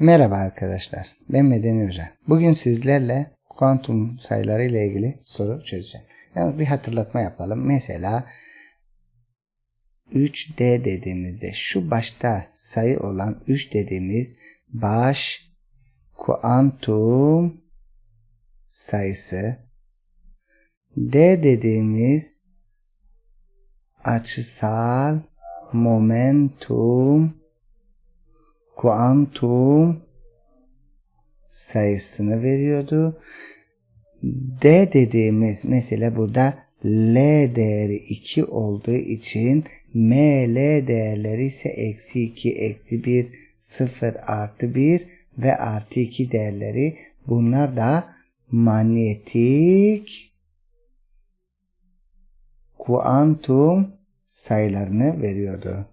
Merhaba arkadaşlar. Ben Medeni Hoca. Bugün sizlerle kuantum sayıları ile ilgili soru çözeceğim. Yalnız bir hatırlatma yapalım. Mesela 3D dediğimizde şu başta sayı olan 3 dediğimiz baş kuantum sayısı D dediğimiz açısal momentum kuantum sayısını veriyordu. D dediğimiz mesela burada L değeri 2 olduğu için ML değerleri ise eksi 2, eksi 1, 0, artı 1 ve artı 2 değerleri bunlar da manyetik kuantum sayılarını veriyordu.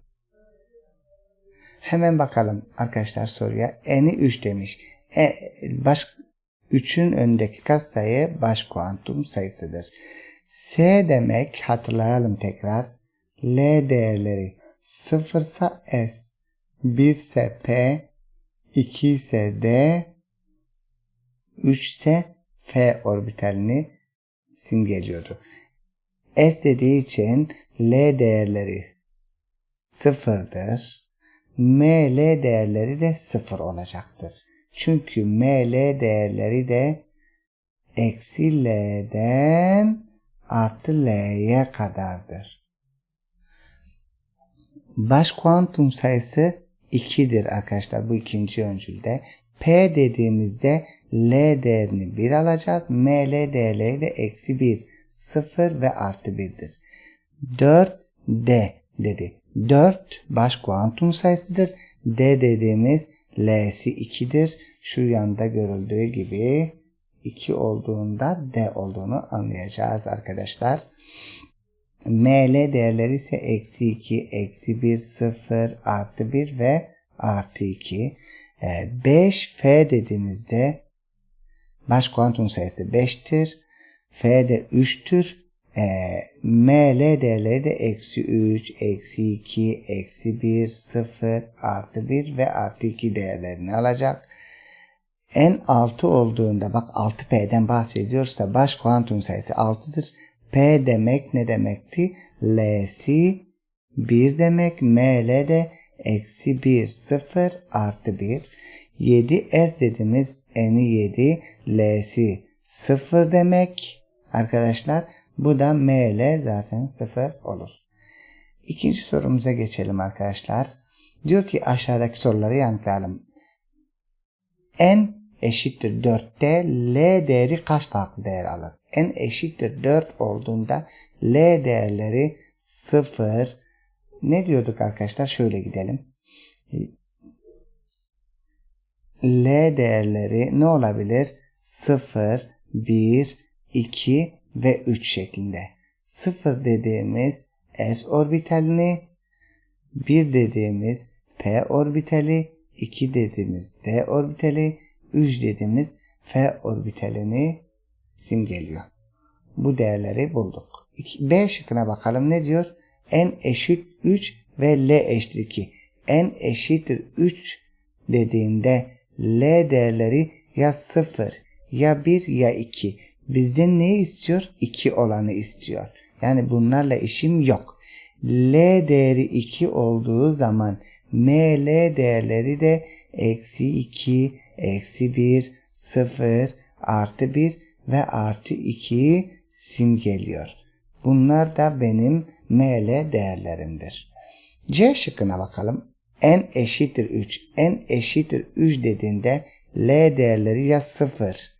Hemen bakalım arkadaşlar soruya. N'i 3 demiş. E, baş 3'ün önündeki katsayı baş kuantum sayısıdır. S demek hatırlayalım tekrar. L değerleri 0 ise S, 1 ise P, 2 ise D, 3 ise F orbitalini simgeliyordu. S dediği için L değerleri sıfırdır. ML değerleri de sıfır olacaktır. Çünkü ML değerleri de eksi L'den artı L'ye kadardır. Baş kuantum sayısı 2'dir arkadaşlar bu ikinci öncülde. P dediğimizde L değerini 1 alacağız. ML değerleri de eksi 1, 0 ve artı 1'dir. 4 D dedi. 4 baş kuantum sayısıdır. D dediğimiz L'si 2'dir. Şu yanda görüldüğü gibi 2 olduğunda D olduğunu anlayacağız arkadaşlar. ML değerleri ise eksi 2, eksi 1, 0, artı 1 ve artı 2. 5 F dediğimizde baş kuantum sayısı 5'tir. F de 3'tür. E, ML değerleri de eksi 3, eksi 2, eksi 1, 0, artı 1 ve artı 2 değerlerini alacak. En 6 olduğunda bak 6P'den bahsediyorsa baş kuantum sayısı 6'dır. P demek ne demekti? L'si 1 demek. ML de eksi 1, 0, artı 1. 7 S dediğimiz N'i 7, L'si 0 demek. Arkadaşlar bu da ML zaten 0 olur. İkinci sorumuza geçelim arkadaşlar. Diyor ki aşağıdaki soruları yanıtlayalım. N eşittir 4'te L değeri kaç farklı değer alır? N eşittir 4 olduğunda L değerleri 0. Ne diyorduk arkadaşlar? Şöyle gidelim. L değerleri ne olabilir? 0, 1, 2 ve 3 şeklinde. 0 dediğimiz S orbitalini, 1 dediğimiz P orbitali, 2 dediğimiz D orbitali, 3 dediğimiz F orbitalini simgeliyor. Bu değerleri bulduk. B şıkkına bakalım ne diyor? N eşit 3 ve L eşittir 2. N eşittir 3 dediğinde L değerleri ya 0 ya 1 ya 2. Bizden ne istiyor? 2 olanı istiyor. Yani bunlarla işim yok. L değeri 2 olduğu zaman ML değerleri de eksi 2, eksi 1, 0, artı 1 ve artı 2'yi simgeliyor. Bunlar da benim ML değerlerimdir. C şıkkına bakalım. N eşittir 3. N eşittir 3 dediğinde L değerleri ya 0,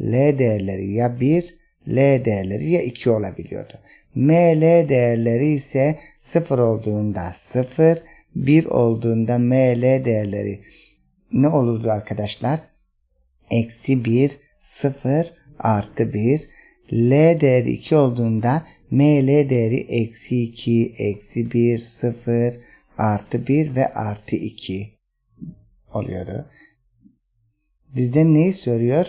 L değerleri ya 1, L değerleri ya 2 olabiliyordu. ML değerleri ise 0 olduğunda 0, 1 olduğunda ML değerleri ne olurdu arkadaşlar? Eksi 1, 0, artı 1. L değeri 2 olduğunda ML değeri eksi 2, eksi 1, 0, artı 1 ve artı 2 oluyordu. Bizden neyi soruyor?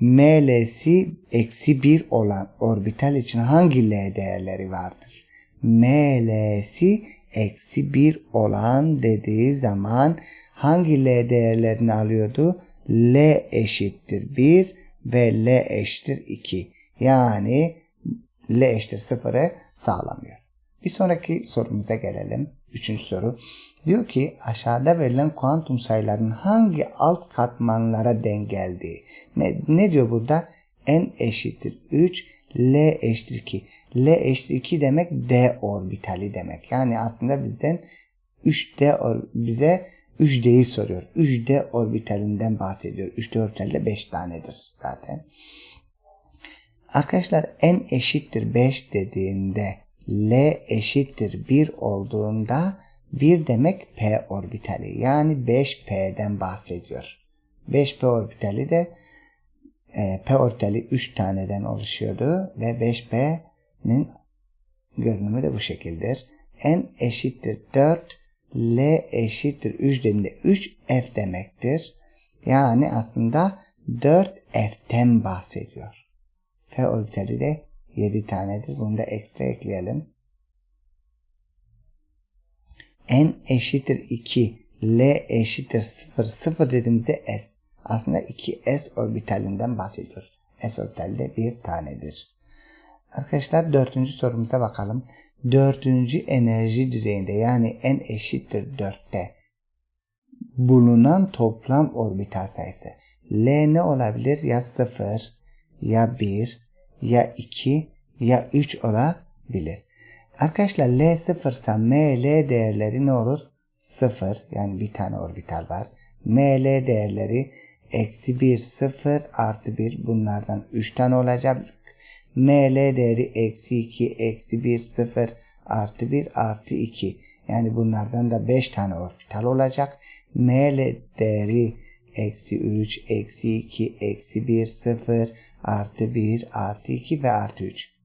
ML'si eksi 1 olan orbital için hangi L değerleri vardır? ML'si eksi 1 olan dediği zaman hangi L değerlerini alıyordu? L eşittir 1 ve L eşittir 2. Yani L eşittir 0'ı sağlamıyor. Bir sonraki sorumuza gelelim. Üçüncü soru. Diyor ki aşağıda verilen kuantum sayıların hangi alt katmanlara denk geldiği. Ne, ne diyor burada? N eşittir 3, L eşittir 2. L eşittir 2 demek D orbitali demek. Yani aslında bizden 3D or, bize 3D'yi soruyor. 3D orbitalinden bahsediyor. 3D orbitalde 5 tanedir zaten. Arkadaşlar n eşittir 5 dediğinde L eşittir 1 olduğunda 1 demek P orbitali. Yani 5P'den bahsediyor. 5P orbitali de e, P orbitali 3 taneden oluşuyordu ve 5P'nin görünümü de bu şekildir. N eşittir 4, L eşittir 3 dediğinde 3 F demektir. Yani aslında 4 F'ten bahsediyor. F orbitali de 7 tanedir. Bunu da ekstra ekleyelim. N eşittir 2, L eşittir 0, 0 dediğimizde S. Aslında 2S orbitalinden bahsediyor. S orbitali de bir tanedir. Arkadaşlar dördüncü sorumuza bakalım. Dördüncü enerji düzeyinde yani n eşittir 4'te bulunan toplam orbital sayısı. L ne olabilir? Ya 0, ya 1, ya 2, ya 3 olabilir. Arkadaşlar L 0 ise ML değerleri ne olur? 0 yani bir tane orbital var. ML değerleri eksi 1, 0, artı 1 bunlardan 3 tane olacak. ML değeri eksi 2, eksi 1, 0, artı 1, artı 2. Yani bunlardan da 5 tane orbital olacak. ML değeri eksi 3, eksi 2, eksi 1, 0, artı 1, artı 2 ve artı 3.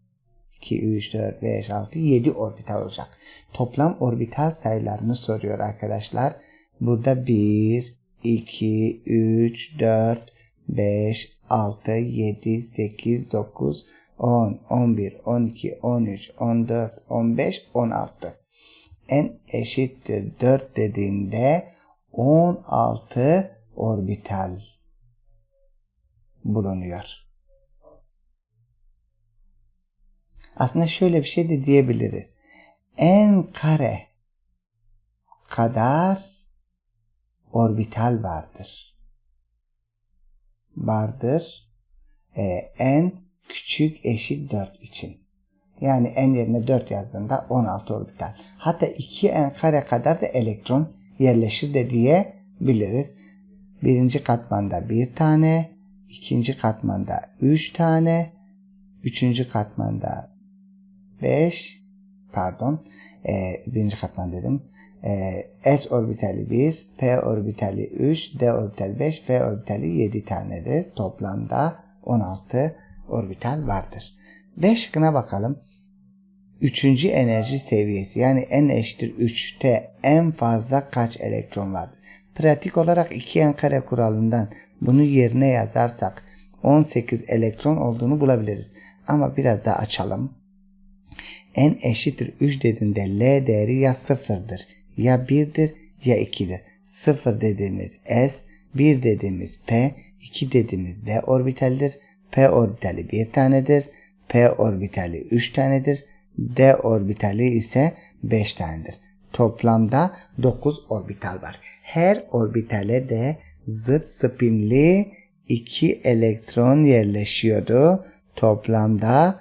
2, 3, 4, 5, 6, 7 orbital olacak. Toplam orbital sayılarını soruyor arkadaşlar. Burada 1, 2, 3, 4, 5, 6, 7, 8, 9, 10, 11, 12, 13, 14, 15, 16. N eşittir 4 dediğinde 16 orbital bulunuyor. Aslında şöyle bir şey de diyebiliriz. N kare kadar orbital vardır. Vardır. E, n küçük eşit 4 için. Yani n yerine 4 yazdığında 16 orbital. Hatta 2n kare kadar da elektron yerleşir de diyebiliriz. Birinci katmanda bir tane, ikinci katmanda üç tane, üçüncü katmanda beş, pardon, e, birinci katman dedim. E, S orbitali 1, P orbitali 3, D orbitali 5, F orbitali 7 tanedir. Toplamda 16 orbital vardır. B şıkkına bakalım. Üçüncü enerji seviyesi yani n eşittir 3'te en fazla kaç elektron vardır? Pratik olarak 2n kare kuralından bunu yerine yazarsak 18 elektron olduğunu bulabiliriz. Ama biraz daha açalım. N eşittir 3 dediğinde L değeri ya 0'dır ya 1'dir ya 2'dir. 0 dediğimiz S, 1 dediğimiz P, 2 dediğimiz D orbitaldir. P orbitali 1 tanedir. P orbitali 3 tanedir. D orbitali ise 5 tanedir. Toplamda 9 orbital var. Her orbitale de zıt spinli 2 elektron yerleşiyordu. Toplamda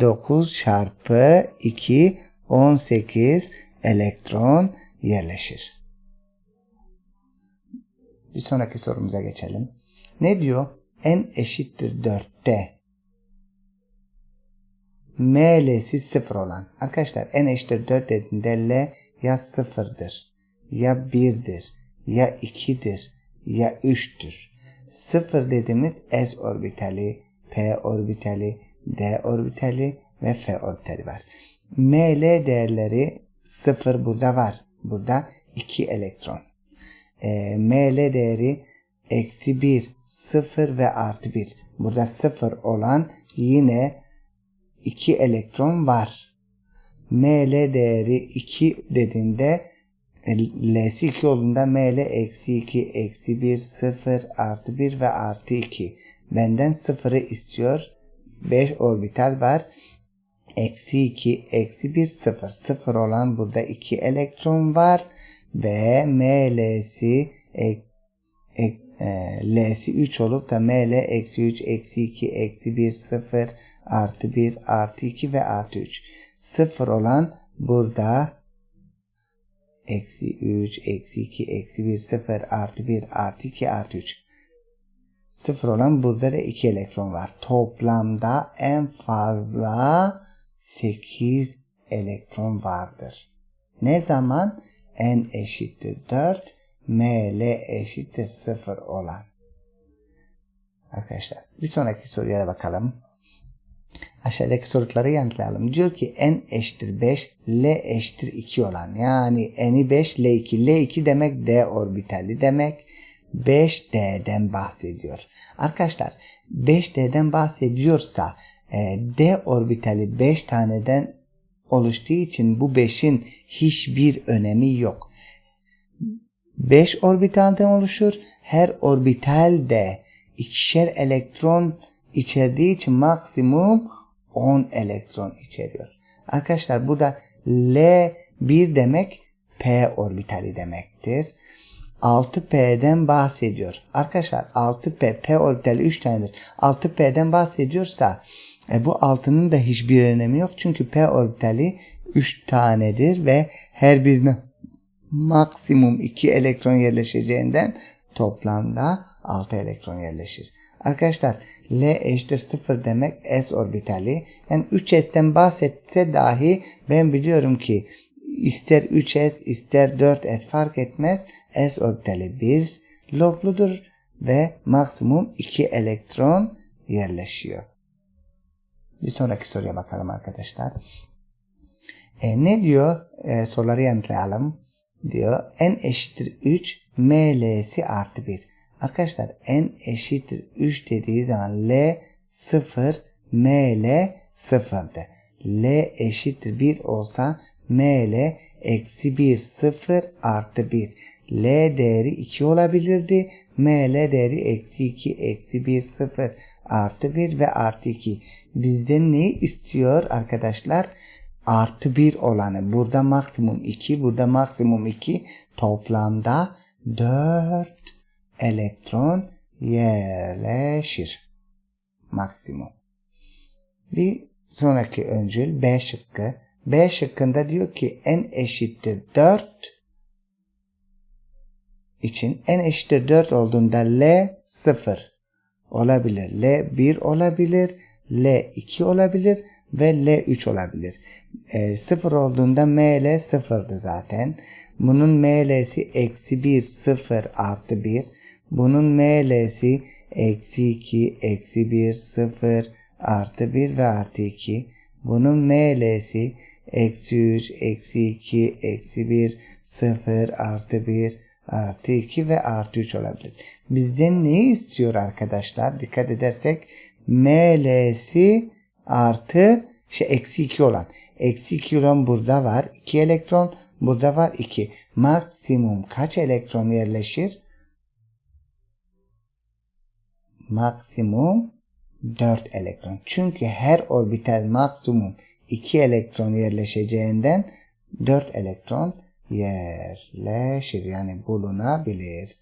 9 çarpı 2 18 elektron yerleşir. Bir sonraki sorumuza geçelim. Ne diyor? N eşittir 4'te ML'si 0 olan. Arkadaşlar N eşittir 4 dediğinde L ya 0'dır ya 1'dir ya 2'dir ya 3'tür. 0 dediğimiz S orbitali, P orbitali, D orbitali ve F orbitali var. ML değerleri 0 burada var. Burada 2 elektron. E, ML değeri eksi 1, 0 ve artı 1. Burada 0 olan yine 2 elektron var. ML değeri 2 dediğinde e, L'si 2 olduğunda ML eksi 2, eksi 1, 0, artı 1 ve artı 2. Benden 0'ı istiyor. 5 orbital var. Eksi 2, eksi 1, 0. 0 olan burada 2 elektron var. Ve ML'si e, e, e, L'si 3 olup da ML eksi 3, eksi 2, eksi 1, 0, artı 1, artı 2 ve artı 3. 0 olan burada eksi 3, eksi 2, eksi 1, 0, artı 1, artı 2, artı 3. 0 olan burada da 2 elektron var. Toplamda en fazla 8 elektron vardır. Ne zaman? N eşittir 4, ML eşittir 0 olan. Arkadaşlar bir sonraki soruya bakalım. Aşağıdaki soruları yanıtlayalım. Diyor ki n eşittir 5, l eşittir 2 olan. Yani n'i 5, l 2. l 2 demek d orbitali demek. 5D'den bahsediyor. Arkadaşlar 5D'den bahsediyorsa e, D orbitali 5 taneden oluştuğu için bu 5'in hiçbir önemi yok. 5 orbitalden oluşur. Her orbital de ikişer elektron içerdiği için maksimum 10 elektron içeriyor. Arkadaşlar burada L1 demek P orbitali demektir. 6P'den bahsediyor. Arkadaşlar 6P, P orbitali 3 tanedir. 6P'den bahsediyorsa e, bu 6'nın da hiçbir önemi yok. Çünkü P orbitali 3 tanedir ve her birine maksimum 2 elektron yerleşeceğinden toplamda 6 elektron yerleşir. Arkadaşlar L eşittir 0 demek S orbitali. Yani 3S'ten bahsetse dahi ben biliyorum ki ister 3S ister 4S fark etmez. S orbitali 1 lobludur ve maksimum 2 elektron yerleşiyor. Bir sonraki soruya bakalım arkadaşlar. E, ne diyor? E, soruları yanıtlayalım. Diyor n eşittir 3 ml'si artı 1. Arkadaşlar n eşittir 3 dediği zaman L 0 ML 0'dı. L eşittir 1 olsa ML eksi 1 0 artı 1. L değeri 2 olabilirdi. ML değeri eksi 2 eksi 1 0 artı 1 ve artı 2. Bizden ne istiyor arkadaşlar? Artı 1 olanı. Burada maksimum 2 burada maksimum 2 toplamda 4 elektron yerleşir. Maksimum. Bir sonraki öncül B şıkkı. B şıkkında diyor ki n eşittir 4 için n eşittir 4 olduğunda L 0 olabilir. L 1 olabilir. L 2 olabilir ve L 3 olabilir. E, 0 olduğunda ML 0'dı zaten. Bunun ML'si eksi 1 0 artı 1. Bunun ML'si eksi 2 eksi 1 0 artı 1 ve artı 2. Bunun ML'si eksi 3 eksi 2 eksi 1 0 artı 1 artı 2 ve artı 3 olabilir. Bizden neyi istiyor arkadaşlar? Dikkat edersek ML'si artı şey eksi 2 olan. Eksi 2 olan burada var. 2 elektron burada var 2. Maksimum kaç elektron yerleşir? Maksimum 4 elektron. Çünkü her orbital maksimum 2 elektron yerleşeceğinden 4 elektron yerleşir. Yani bulunabilir.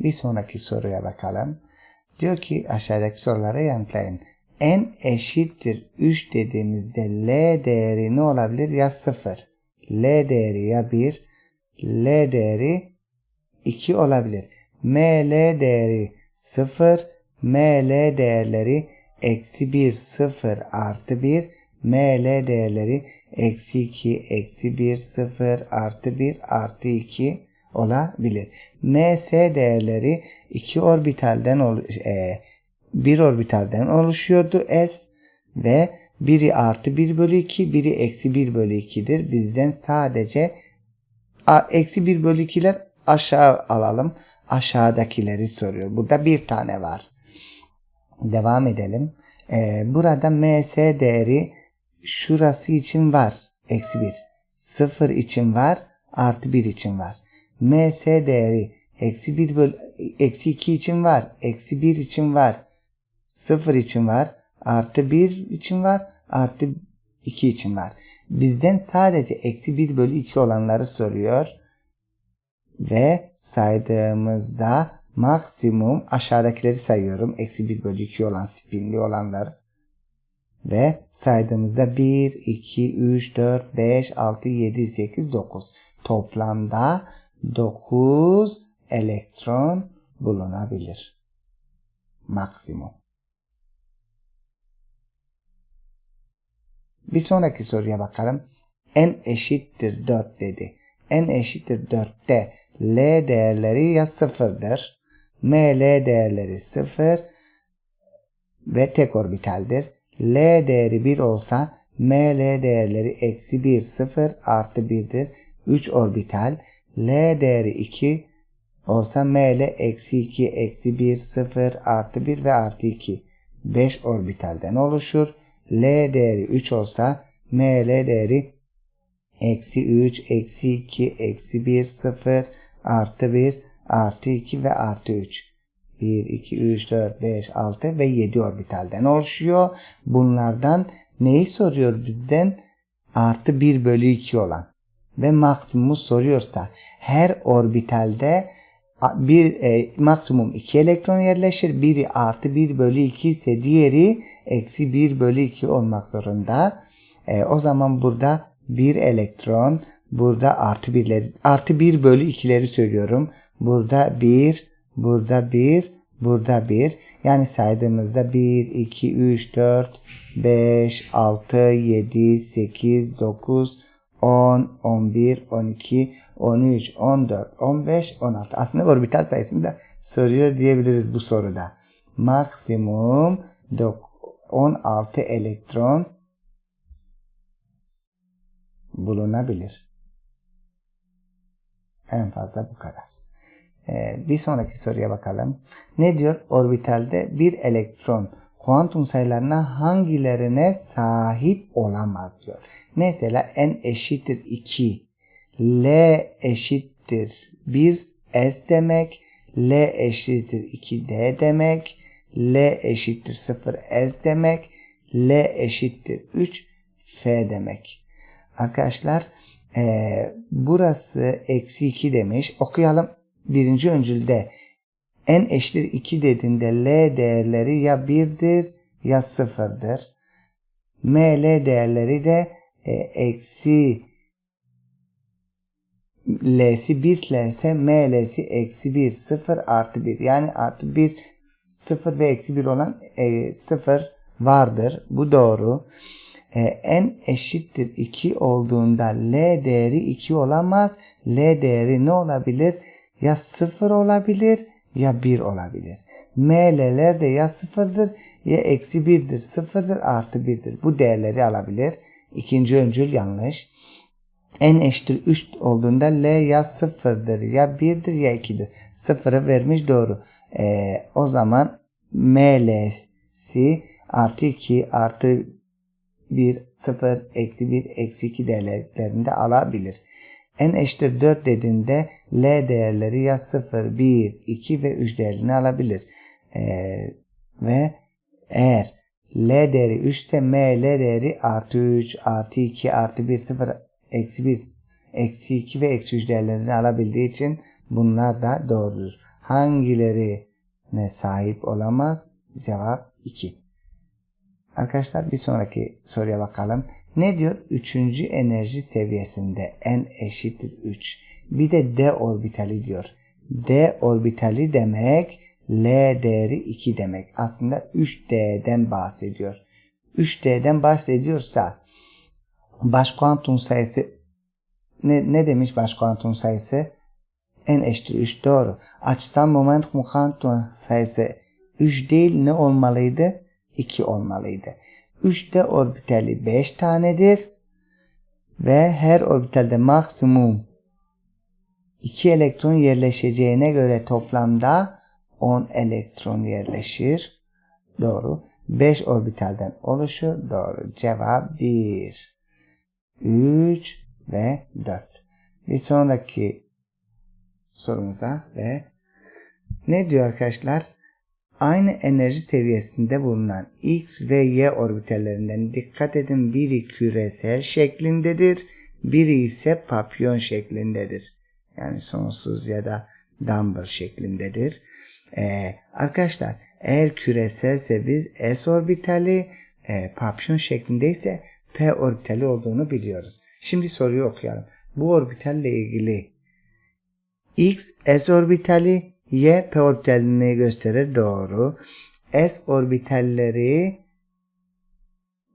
Bir sonraki soruya bakalım. Diyor ki aşağıdaki sorulara yanıtlayın. N eşittir 3 dediğimizde L değeri ne olabilir? Ya 0. L değeri ya 1. L değeri 2 olabilir. ML değeri 0. ML değerleri eksi 1, 0, artı 1. ML değerleri eksi 2, eksi 1, 0, artı 1, artı 2 olabilir. MS değerleri 2 orbitalden e, bir orbitalden oluşuyordu S ve biri artı 1 bölü 2 biri eksi 1 bölü 2'dir. Bizden sadece eksi 1 bölü 2'ler aşağı alalım. Aşağıdakileri soruyor. Burada bir tane var. Devam edelim. Ee, burada ms değeri şurası için var. Eksi 1. 0 için var. Artı 1 için var. ms değeri eksi 1 bölü, eksi 2 için var. Eksi 1 için var. 0 için var. Artı 1 için var. Artı 2 için var. Bizden sadece eksi 1 bölü 2 olanları soruyor. Ve saydığımızda maksimum aşağıdakileri sayıyorum. Eksi 1 bölü 2 olan spinli olanlar. Ve saydığımızda 1, 2, 3, 4, 5, 6, 7, 8, 9. Toplamda 9 elektron bulunabilir. Maksimum. Bir sonraki soruya bakalım. n eşittir 4 dedi. n eşittir 4'te L değerleri ya sıfırdır. ML değerleri 0 ve tek orbitaldir. L değeri 1 olsa ML değerleri eksi 1 0 artı 1'dir. 3 orbital. L değeri 2 olsa ML eksi 2 eksi 1 0 artı 1 ve artı 2. 5 orbitalden oluşur. L değeri 3 olsa ML değeri eksi 3 eksi 2 eksi 1 0 artı 1 artı 2 ve artı 3. 1, 2, 3, 4, 5, 6 ve 7 orbitalden oluşuyor. Bunlardan neyi soruyor bizden? Artı 1 bölü 2 olan. Ve maksimumu soruyorsa her orbitalde bir e, maksimum 2 elektron yerleşir. Biri artı 1 bölü 2 ise diğeri eksi 1 bölü 2 olmak zorunda. E, o zaman burada 1 elektron burada artı 1'leri artı 1 bölü 2'leri söylüyorum. Burada 1 Burada 1, burada 1. Yani saydığımızda 1, 2, 3, 4, 5, 6, 7, 8, 9, 10, 11, 12, 13, 14, 15, 16. Aslında orbital sayısını da soruyor diyebiliriz bu soruda. Maksimum 16 elektron bulunabilir. En fazla bu kadar. Ee, bir sonraki soruya bakalım. Ne diyor? Orbitalde bir elektron kuantum sayılarına hangilerine sahip olamaz diyor. Mesela n eşittir 2, l eşittir 1 s demek, l eşittir 2 d demek, l eşittir 0 s demek, l eşittir 3 f demek. Arkadaşlar ee, burası eksi 2 demiş. Okuyalım birinci öncülde n eşittir 2 dediğinde L değerleri ya 1'dir ya 0'dır. ML değerleri de e, eksi L'si 1 L ise ML'si eksi 1 0 artı 1 yani artı 1 0 ve eksi 1 olan e, 0 vardır. Bu doğru. E, n eşittir 2 olduğunda L değeri 2 olamaz. L değeri ne olabilir? Ya 0 olabilir ya 1 olabilir. ML'ler de ya 0'dır ya eksi 1'dir, 0'dır, artı 1'dir. Bu değerleri alabilir. İkinci öncül yanlış. N eşittir 3 olduğunda L ya 0'dır ya 1'dir ya 2'dir. 0'ı vermiş doğru. Ee, o zaman ML'si artı 2 artı 1, 0, eksi 1, eksi 2 değerlerini de alabilir n eşittir 4 dediğinde L değerleri ya 0, 1, 2 ve 3 değerini alabilir. Ee, ve eğer L değeri 3 ise M L değeri artı 3, artı 2, artı 1, 0, eksi 1, eksi 2 ve eksi 3 değerlerini alabildiği için bunlar da doğrudur. Hangileri ne sahip olamaz? Cevap 2. Arkadaşlar bir sonraki soruya bakalım. Ne diyor? Üçüncü enerji seviyesinde n eşittir 3. Bir de d orbitali diyor. d orbitali demek L değeri 2 demek. Aslında 3D'den bahsediyor. 3D'den bahsediyorsa baş kuantum sayısı ne, ne demiş baş kuantum sayısı? n eşittir 3 doğru. Açısal momentum kuantum sayısı 3 değil ne olmalıydı? 2 olmalıydı. 3'te orbitali 5 tanedir. Ve her orbitalde maksimum 2 elektron yerleşeceğine göre toplamda 10 elektron yerleşir. Doğru. 5 orbitalden oluşur. Doğru. Cevap 1, 3 ve 4. Bir sonraki sorumuza ve ne diyor arkadaşlar? Aynı enerji seviyesinde bulunan X ve Y orbitallerinden dikkat edin biri küresel şeklindedir, biri ise papyon şeklindedir. Yani sonsuz ya da dumbbell şeklindedir. Ee, arkadaşlar eğer küreselse biz S orbitali, e, papyon şeklindeyse P orbitali olduğunu biliyoruz. Şimdi soruyu okuyalım. Bu orbitalle ilgili X S orbitali Y P orbitalini gösterir. Doğru. S orbitalleri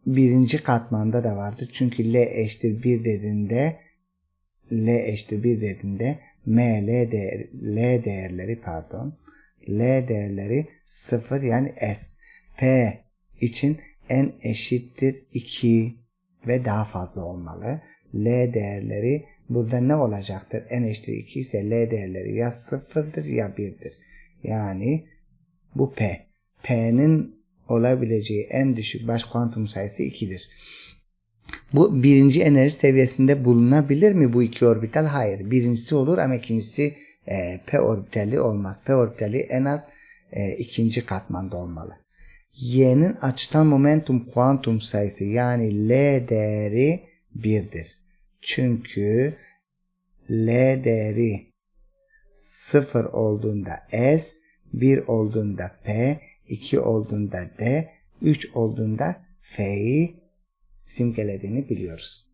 birinci katmanda da vardır. Çünkü L eşittir 1 dediğinde L eşittir 1 dediğinde M, L, değer, L değerleri pardon L değerleri 0 yani S. P için N eşittir 2 ve daha fazla olmalı. L değerleri burada ne olacaktır? N eşittir 2 ise L değerleri ya 0'dır ya 1'dir. Yani bu P. P'nin olabileceği en düşük baş kuantum sayısı 2'dir. Bu birinci enerji seviyesinde bulunabilir mi bu iki orbital? Hayır. Birincisi olur ama ikincisi e, P orbitali olmaz. P orbitali en az e, ikinci katmanda olmalı. Y'nin açısal momentum kuantum sayısı yani L değeri 1'dir. Çünkü L değeri 0 olduğunda S, 1 olduğunda P, 2 olduğunda D, 3 olduğunda F'yi simgelediğini biliyoruz.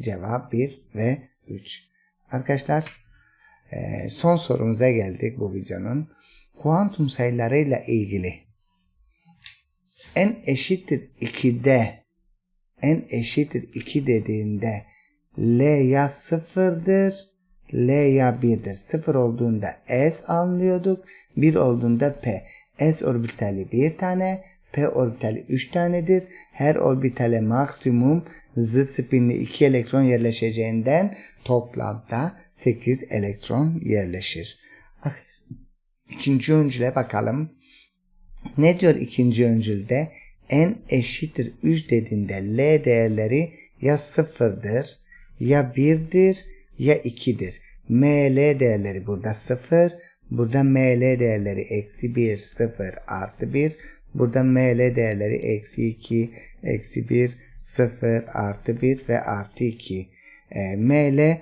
Cevap 1 ve 3. Arkadaşlar son sorumuza geldik bu videonun. Kuantum sayılarıyla ilgili n eşittir 2'de n eşittir 2 dediğinde L ya sıfırdır L ya 1'dir. 0 olduğunda S anlıyorduk. 1 olduğunda P. S orbitali bir tane, P orbitali 3 tanedir. Her orbitale maksimum zıt spinli 2 elektron yerleşeceğinden toplamda 8 elektron yerleşir. İkinci öncüle bakalım. Ne diyor ikinci öncülde? N eşittir 3 dediğinde L değerleri ya 0'dır ya 1'dir ya 2'dir. ML değerleri burada 0. Burada ML değerleri eksi 1, 0, artı 1. Burada ML değerleri eksi 2, eksi 1, 0, artı 1 ve artı 2. E, ML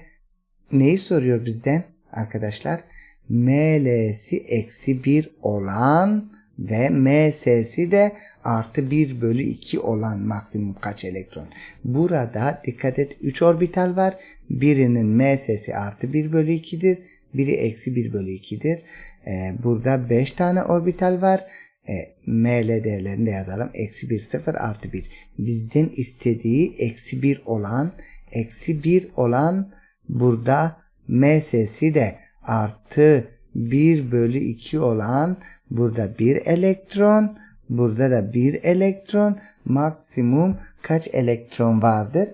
neyi soruyor bizden arkadaşlar? ML'si eksi 1 olan ve MS'si de artı 1 bölü 2 olan maksimum kaç elektron. Burada dikkat et 3 orbital var. Birinin MS'si artı 1 bölü 2'dir. Biri eksi 1 bölü 2'dir. Ee, burada 5 tane orbital var. E, ML değerlerini de yazalım. Eksi 1 0 artı 1. Bizden istediği eksi 1 olan eksi 1 olan burada MS'si de artı 1 bölü 2 olan burada 1 elektron burada da 1 elektron maksimum kaç elektron vardır?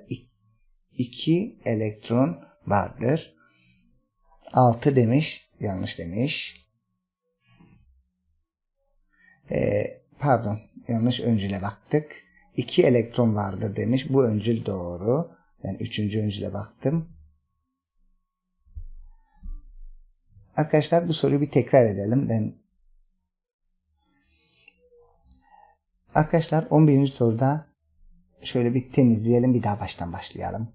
2 elektron vardır. 6 demiş. Yanlış demiş. Ee, pardon. Yanlış öncüle baktık. 2 elektron vardır demiş. Bu öncül doğru. Ben üçüncü öncüle baktım. Arkadaşlar bu soruyu bir tekrar edelim. Ben Arkadaşlar 11. soruda şöyle bir temizleyelim. Bir daha baştan başlayalım.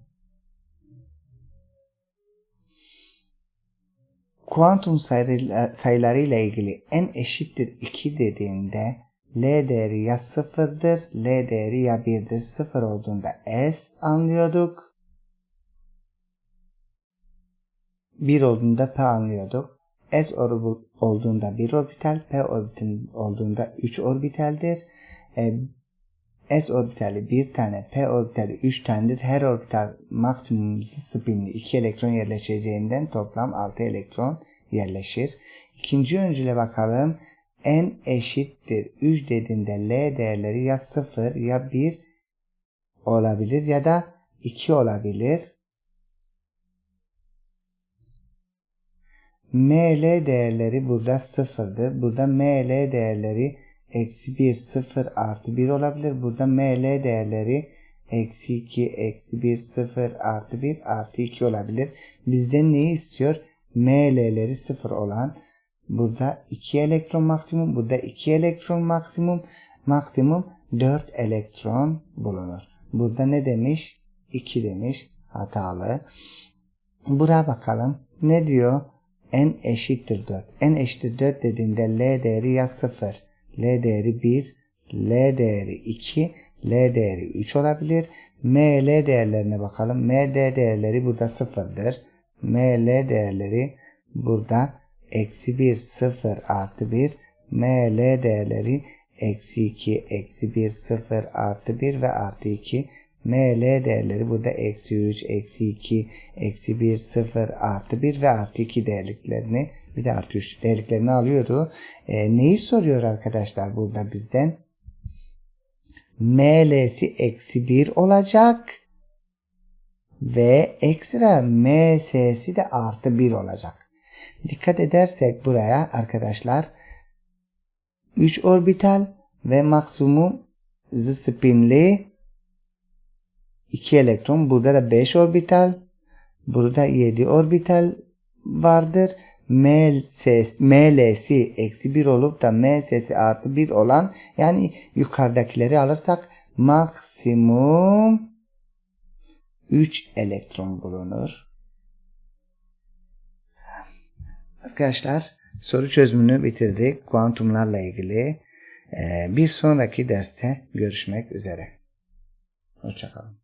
Kuantum sayıları ile ilgili n eşittir 2 dediğinde L değeri ya sıfırdır, L değeri ya 1'dir. Sıfır olduğunda S anlıyorduk. 1 olduğunda P anlıyorduk. S olduğunda 1 orbital, P orbital olduğunda 3 orbitaldir. E, S orbitali 1 tane, P orbitali 3 tanedir. Her orbital maksimum spinli 2 elektron yerleşeceğinden toplam 6 elektron yerleşir. İkinci öncüle bakalım. n eşittir 3 dediğinde L değerleri ya 0 ya 1 olabilir ya da 2 olabilir. ML değerleri burada sıfırdır. Burada ML değerleri eksi 1, 0 artı 1 olabilir. Burada ML değerleri eksi 2, eksi 1, 0 artı 1 artı 2 olabilir. Bizden neyi istiyor? ML'leri 0 olan burada 2 elektron maksimum, burada 2 elektron maksimum, maksimum 4 elektron bulunur. Burada ne demiş? 2 demiş. Hatalı. Buraya bakalım. Ne diyor? N eşittir 4. n eşittir 4 dediğinde L değeri ya 0, L değeri 1, L değeri 2, L değeri 3 olabilir. ML değerlerine bakalım. MD değerleri burada 0'dır. ML değerleri burada eksi 1, 0 artı 1. ML değerleri eksi 2, eksi 1, 0 artı 1 ve artı 2. ML değerleri burada eksi 3, eksi 2, eksi 1, 0, artı 1 ve artı 2 değerliklerini bir de artı 3 değerliklerini alıyordu. E, neyi soruyor arkadaşlar burada bizden? ML'si eksi 1 olacak ve ekstra MS'si de artı 1 olacak. Dikkat edersek buraya arkadaşlar 3 orbital ve maksimum spinli 2 elektron. Burada da 5 orbital. Burada 7 orbital vardır. ML'si, ML'si eksi 1 olup da MS'si artı 1 olan yani yukarıdakileri alırsak maksimum 3 elektron bulunur. Arkadaşlar soru çözümünü bitirdik. Kuantumlarla ilgili. Bir sonraki derste görüşmek üzere. Hoşçakalın.